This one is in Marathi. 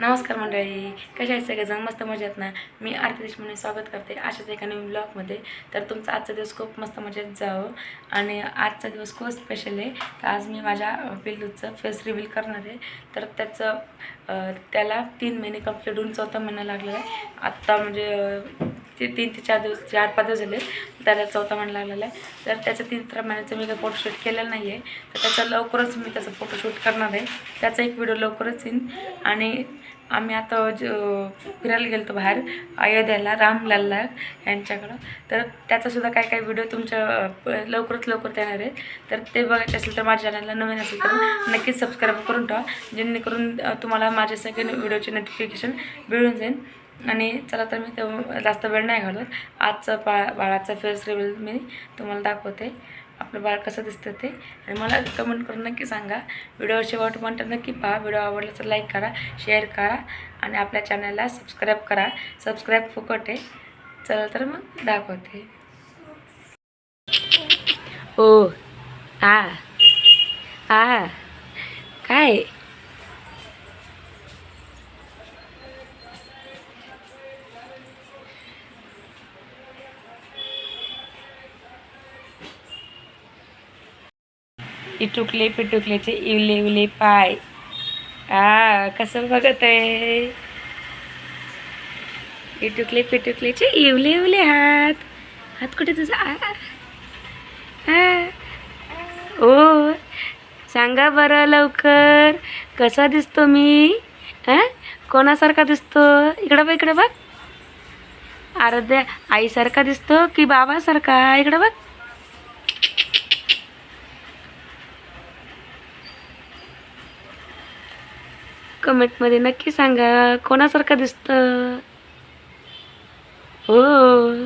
नमस्कार मंडळी कशा आहेत सगळेजण? मस्त मजेत ना? मी आरती देशमुख स्वागत करते अशाच एका नवीन ब्लॉगमध्ये. तर तुमचा आजचा दिवस खूप मस्त मजेत जावं. आणि आजचा दिवस खूप स्पेशल आहे. तर आज मी माझ्या अं, पिल्लूचं फेस रिव्हील करणार आहे. तर त्याचं त्याला तीन महिने कंप्लीट होऊन चौथा महिना लागलेला आहे. आत्ता म्हणजे ते तीन ते चार दिवस चार पाच दिवस झाले त्याला चौथा महिना लागलेला आहे. तर त्याचं तीन तर महिन्याचं मी काही फोटोशूट केलेलं नाही आहे तर त्याचं लवकरच मी त्याचं फोटोशूट करणार आहे. त्याचा एक व्हिडिओ लवकरच येईन. आणि आम्ही आता ज फिरायला गेलो होतो बाहेर अयोध्याला रामलालला यांच्याकडं. तर त्याचासुद्धा काय काय व्हिडिओ तुमच्या लवकरच लवकर येणार आहेत. तर ते बघायचे असेल तर माझ्या चॅनलला नवीन असेल तर नक्कीच सबस्क्राईब करून ठेवा. जेणेकरून तुम्हाला माझे सगळे व्हिडिओचे नोटिफिकेशन मिळून जाईल आणि चला तर मी ते जास्त वेळ नाही घालत आजचं बाळा बाळाचं फेस रिव्हिल मी तुम्हाला दाखवते. आपलं बाळ कसं दिसतं ते. आणि मला कमेंट करून नक्की सांगा. व्हिडिओ शेवटपर्यंत नक्की पहा. व्हिडिओ आवडला तर लाईक करा शेअर करा आणि आपल्या चॅनलला सबस्क्राईब करा. सबस्क्राईब फुकट. आहे चला तर मग दाखवते. ओ आ आ काय? इटुकले पिटुकलेचे इवले इवले पाय. आ कसं बघत आहे इटुकले पिटुकलेचे इवले इवले हात. हात कुठे तुझा? आ आ. ओ सांगा बरं लवकर. कसा दिसतो मी? हां कोणासारखा दिसतो? इकडं बघ इकडं बघ. अर्ध्या आईसारखा दिसतो की बाबासारखा? इकडं बघ. कमेंटमध्ये नक्की सांगा. कोणासारखं दिसतं? हो.